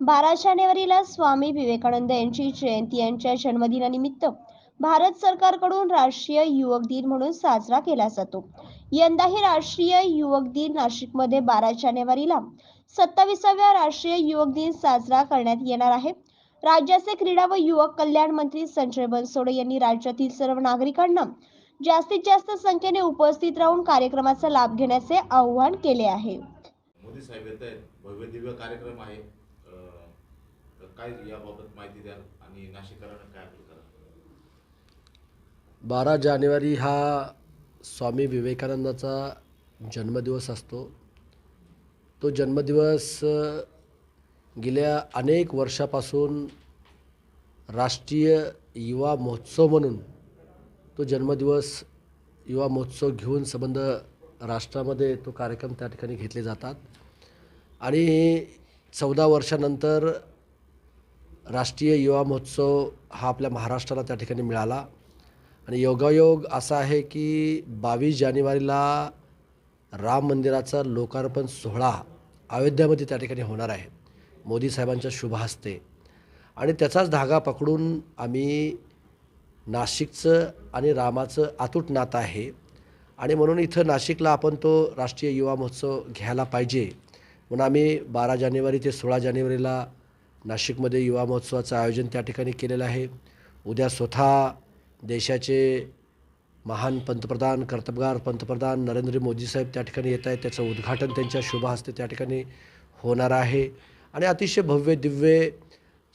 बारा जानेवारीला स्वामी विवेकानंद यांची जयंती यांच्या जन्मदिनानिमित्त भारत सरकारकडून राष्ट्रीय युवक दिन म्हणून साजरा केला जातो. यंदाही राष्ट्रीय युवक दिन नाशिकमध्ये बारा जानेवारीला सत्ताविसाव्या राष्ट्रीय युवक दिन साजरा करण्यात येणार आहे. राज्याचे क्रीडा व युवक कल्याण मंत्री संजय बनसोडे यांनी राज्यातील सर्व नागरिकांना जास्तीत जास्त संख्येने उपस्थित राहून कार्यक्रमाचा लाभ घेण्याचे आवाहन केले आहे. मोदी साहेब भव्य दिव्य कार्यक्रम आहे. काय याबाबत माहिती द्याल आणि नाशिककरांना काय अपील बारा जानेवारी हा स्वामी विवेकानंदाचा जन्मदिवस असतो. तो जन्मदिवस गेल्या अनेक वर्षापासून राष्ट्रीय युवा महोत्सव म्हणून तो जन्मदिवस युवा महोत्सव घेऊन संबंध राष्ट्रामध्ये तो कार्यक्रम त्या ठिकाणी घेतले जातात. आणि चौदा वर्षानंतर राष्ट्रीय युवा महोत्सव हा आपल्या महाराष्ट्राला त्या ठिकाणी मिळाला. आणि योगायोग असा आहे की बावीस जानेवारीला राम मंदिराचा लोकार्पण सोहळा अयोध्यामध्ये त्या ठिकाणी होणार आहे. मोदी साहेबांच्या शुभ हस्ते. आणि त्याचाच धागा पकडून आम्ही नाशिकचं आणि रामाचं आतूट नातं आहे. आणि म्हणून इथं नाशिकला आपण तो राष्ट्रीय युवा महोत्सव घ्यायला पाहिजे. म्हणून आम्ही बारा जानेवारी ते सोळा जानेवारीला नाशिकमध्ये युवा महोत्सवाचं आयोजन त्या ठिकाणी केलेलं आहे. उद्या स्वतः देशाचे महान पंतप्रधान कर्तबगार पंतप्रधान नरेंद्र मोदी साहेब त्या ठिकाणी येत आहेत. त्याचं उद्घाटन त्यांच्या शुभ हस्ते त्या ठिकाणी होणार आहे. आणि अतिशय भव्य दिव्य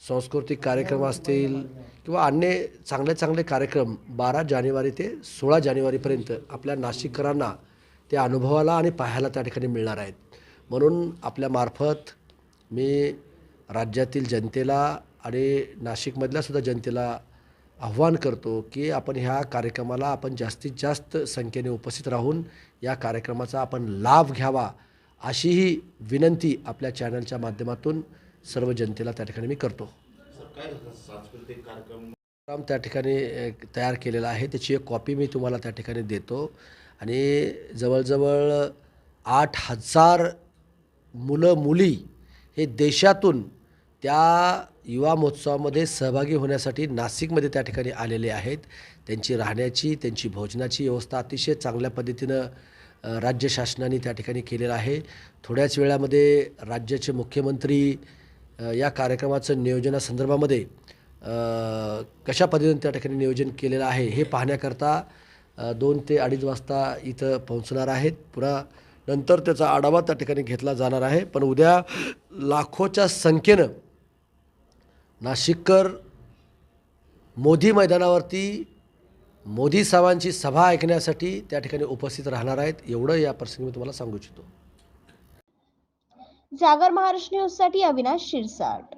सांस्कृतिक कार्यक्रम असतील किंवा अन्य चांगले चांगले कार्यक्रम बारा जानेवारी ते सोळा जानेवारीपर्यंत आपल्या नाशिककरांना ते अनुभवाला आणि पाहायला त्या ठिकाणी मिळणार आहेत. म्हणून आपल्यामार्फत मी राज्यातील जनतेला आणि नाशिकमधल्या सुद्धा जनतेला आव्हान करतो की आपण ह्या कार्यक्रमाला आपण जास्तीत जास्त संख्येने उपस्थित राहून या कार्यक्रमाचा आपण लाभ घ्यावा अशीही विनंती आपल्या चॅनलच्या माध्यमातून सर्व जनतेला त्या ठिकाणी मी करतो. सांस्कृतिक कार्यक्रम त्या ठिकाणी तयार केलेला आहे. त्याची एक कॉपी मी तुम्हाला त्या ठिकाणी देतो. आणि जवळजवळ आठ हजार मुलं मुली हे देशातून त्या युवा महोत्सवामध्ये सहभागी होण्यासाठी नाशिकमध्ये त्या ठिकाणी आलेले आहेत. त्यांची राहण्याची त्यांची भोजनाची व्यवस्था अतिशय चांगल्या पद्धतीनं राज्य शासनाने त्या ठिकाणी केलेलं आहे. थोड्याच वेळामध्ये राज्याचे मुख्यमंत्री या कार्यक्रमाचं नियोजनासंदर्भामध्ये कशा पद्धतीने त्या ठिकाणी नियोजन केलेलं आहे हे पाहण्याकरता दोन ते अडीच वाजता इथं पोहोचणार आहेत. पुन्हा नंतर त्याचा आढावा त्या ठिकाणी घेतला जाणार आहे. पण उद्या लाखोच्या संख्येनं नाशिककर मोदी मैदानावरती मोदी साहेबांची सभा ऐकण्यासाठी त्या ठिकाणी उपस्थित राहणार आहेत. एवढं या प्रसंगी मी तुम्हाला सांगू इच्छितो. जागर महाराष्ट्र न्यूजसाठी अविनाश शिरसाट.